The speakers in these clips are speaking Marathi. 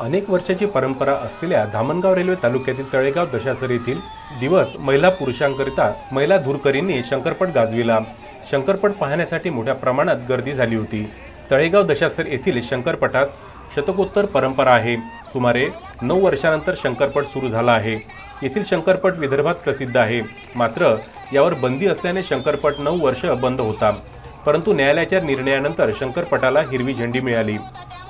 अनेक वर्षाची परंपरा असलेल्या धामणगाव रेल्वे तालुक्यातील तळेगाव दशासर येथील दिवस महिला पुरुषांकरिता महिला धुरकरींनी शंकरपट गाजविला. शंकरपट पाहण्यासाठी मोठ्या प्रमाणात गर्दी झाली होती. तळेगाव दशासर येथील शंकरपटास शतकोत्तर परंपरा आहे. सुमारे नऊ वर्षानंतर शंकरपट सुरू झाला आहे. येथील शंकरपट विदर्भात प्रसिद्ध आहे. मात्र यावर बंदी असल्याने शंकरपट नऊ वर्ष बंद होता. परंतु न्यायालयाच्या निर्णयानंतर शंकरपटाला हिरवी झेंडी मिळाली.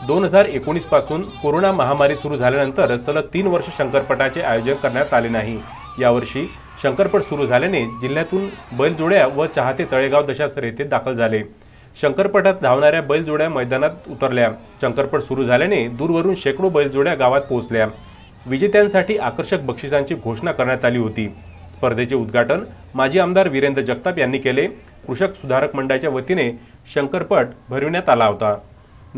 दोन हजार एकोणीसपासून कोरोना महामारी सुरू झाल्यानंतर सलग तीन वर्ष शंकरपटाचे आयोजन करण्यात आले नाही. यावर्षी शंकरपट सुरू झाल्याने जिल्ह्यातून बैलजोड्या व चाहते तळेगाव दशासर येथे दाखल झाले. शंकरपटात धावणाऱ्या बैलजोड्या मैदानात उतरल्या. शंकरपट सुरू झाल्याने दूरवरून शेकडो बैलजोड्या गावात पोहोचल्या. विजेत्यांसाठी आकर्षक बक्षिसांची घोषणा करण्यात आली होती. स्पर्धेचे उद्घाटन माजी आमदार वीरेंद्र जगताप यांनी केले. कृषक सुधारक मंडळाच्या वतीने शंकरपट भरविण्यात आला होता.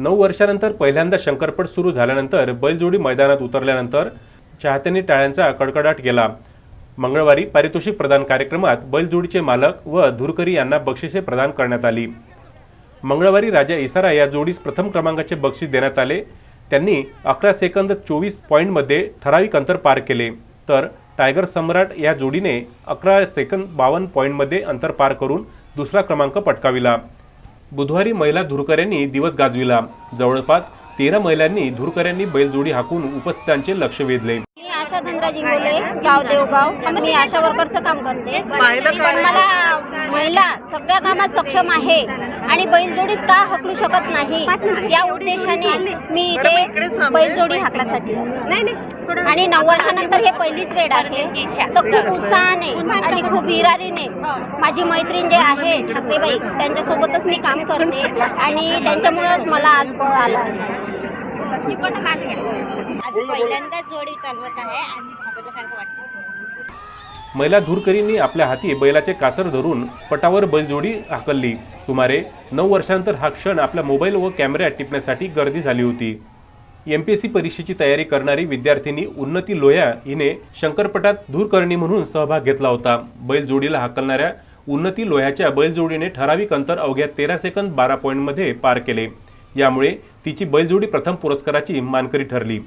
नऊ वर्षानंतर पहिल्यांदा शंकरपट सुरू झाल्यानंतर बैलजोडी मैदानात उतरल्यानंतर चाहत्यांनी टाळ्यांचा कडकडाट केला. मंगळवारी पारितोषिक प्रदान कार्यक्रमात बैलजोडीचे मालक व धुरकरी यांना बक्षिसे प्रदान करण्यात आली. मंगळवारी राजा इसारा या जोडीस प्रथम क्रमांकाचे बक्षीस देण्यात आले. त्यांनी अकरा सेकंद चोवीस पॉईंटमध्ये ठराविक अंतर पार केले. तर टायगर सम्राट या जोडीने अकरा सेकंद बावन्न पॉईंटमध्ये अंतर पार करून दुसरा क्रमांक पटकाविला. बुधवारी महिला धुरकऱ्यांनी दिवस गाजविला. जवळपास तेरा महिलांनी धुरकऱ्यांनी बैलजोडी हाकून उपस्थितांचे लक्ष वेधले. मी आशा धनराजी बोले गाव देवगाव. मी आशा वर्करचं काम करते. पण मला महिला सगळ्या कामात सक्षम आहे. आणि बैलजोडीच का हकलू शकत नाही? या उद्देशाने मी इथे बैलजोडी हाकण्यासाठी आले. आणि नऊ वर्षानंतर हे पहिलीच वेळ आहे. तर खूप उत्साहाने आणि खूप हिरारीने माझी मैत्रीण जे आहे ठाकरेबाई त्यांच्यासोबतच मी काम करते आणि त्यांच्यामुळेच मला आज बळ आलं. आज पहिल्यांदाच जोडी चालवत आहे आणि वाटतं. महिला धुरकरींनी आपल्या हाती बैलाचे कासर धरून पटावर बैलजोडी हाकलली. सुमारे नऊ वर्षांतर हा क्षण आपल्या मोबाईल व कॅमेऱ्यात टिपण्यासाठी गर्दी झाली होती. एम पी एस सी परीक्षेची तयारी करणारी विद्यार्थिनी उन्नती लोया हिने शंकरपटात धूरकरणी म्हणून सहभाग घेतला होता. बैलजोडीला हाकलणाऱ्या उन्नती लोह्याच्या बैलजोडीने ठराविक अंतर अवघ्या तेरा सेकंद बारा पॉईंटमध्ये पार केले. यामुळे तिची बैलजोडी प्रथम पुरस्काराची मानकरी ठरली.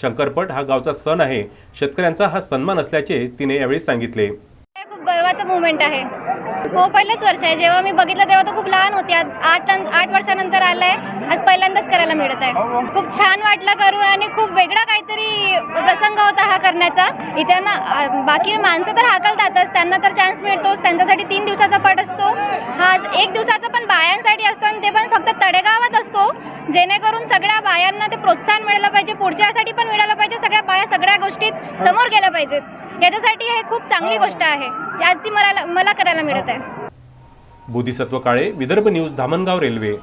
शंकरपट हा गावचा सण आहे. शेतकऱ्यांचा हा सन्मान असल्याचे तिने यावेळी सांगितले. हे खूप गर्वाचं मुवमेंट आहे. हो पहिलंच वर्ष आहे. जेव्हा मी बघितलं तेव्हा तो खूप लहान होती. आठ आठ वर्षानंतर आलाय. आज पहिल्यांदाच करायला मिळत आहे. खूप छान वाटलं करून आणि खूप वेगळा काहीतरी प्रसंग होता हा करण्याचा. इथे ना बाकी माणसं तर हाकलतातच. त्यांना तर चान्स मिळतोच. त्यांच्यासाठी तीन दिवसाचा पट असतो. हा एक दिवसाचा पण बायांसाठी असतो आणि ते पण फक्त तडेगावात असतो. जेणेकरून सगळ्या बायांना ते प्रोत्साहन मिळालं पाहिजे. पुढच्यासाठी पण मिळालं पाहिजे. सगळ्या बाया सगळ्या गोष्टीत समोर गेल्या पाहिजेत. याच्यासाठी हे खूप चांगली गोष्ट आहे. आज ती मला मला करायला मिळत आहे. Bodhisatva Kale Vidarbha news Dhamangaon railway.